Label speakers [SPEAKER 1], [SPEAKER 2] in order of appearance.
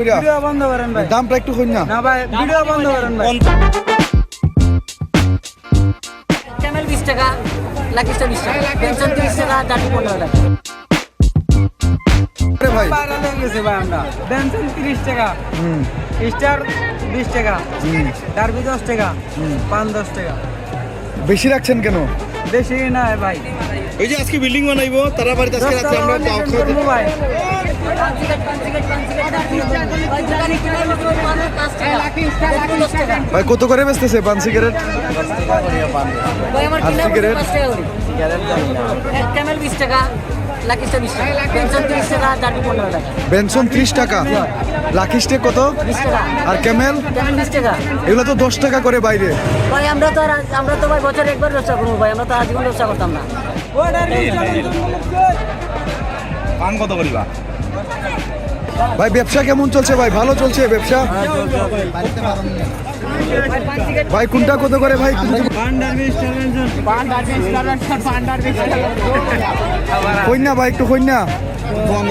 [SPEAKER 1] Video বন্ধ করেন ভাই।
[SPEAKER 2] দামটা একটু কই না।
[SPEAKER 1] না ভাই ভিডিও বন্ধ করেন ভাই।
[SPEAKER 3] টাকা লাকিস্টার বিশ টাকা পেনশন তিরিশ টাকা দাঁড়ি পনেরো টাকা।
[SPEAKER 2] আরে ভাই।
[SPEAKER 1] ভাইরাল ভাই আমরা। বেনসন তিরিশ টাকা
[SPEAKER 2] হুম।
[SPEAKER 1] স্টার বিশ টাকা
[SPEAKER 2] হুম।
[SPEAKER 1] ডারবি দশ টাকা পান দশ টাকা।
[SPEAKER 2] বেশি রাখছেন কেন?
[SPEAKER 1] বেশি না ভাই।
[SPEAKER 4] ওই যে আজকে বিল্ডিং বানাইবো তারা বাড়িতে আজকে
[SPEAKER 1] টাকা
[SPEAKER 4] আমরা খাওয়াতে
[SPEAKER 1] করব ভাই।
[SPEAKER 2] ভাই কত করে বেচতেছে পান সিগারেট? আর
[SPEAKER 3] পেনশন তিরিশ টাকা
[SPEAKER 2] বেনসন ত্রিশ লাকি স্টেক কত? আর ক্যামেল? এগুলো তো দশ টাকা করে বাইরে।
[SPEAKER 3] ভাই আমরা তো আমরা তো ভাই বছরে একবার ব্যবসা করব ভাই আমরা তো আজীবন ব্যবসা করতাম না।
[SPEAKER 4] পান কত করিবা?
[SPEAKER 2] ভাই, ব্যবসা কেমন চলছে ভাই? ভালো চলছে ব্যবসা? ভাই, কোনটা কত করে ভাই? না ভাই, একটু কই না
[SPEAKER 4] বন্ধ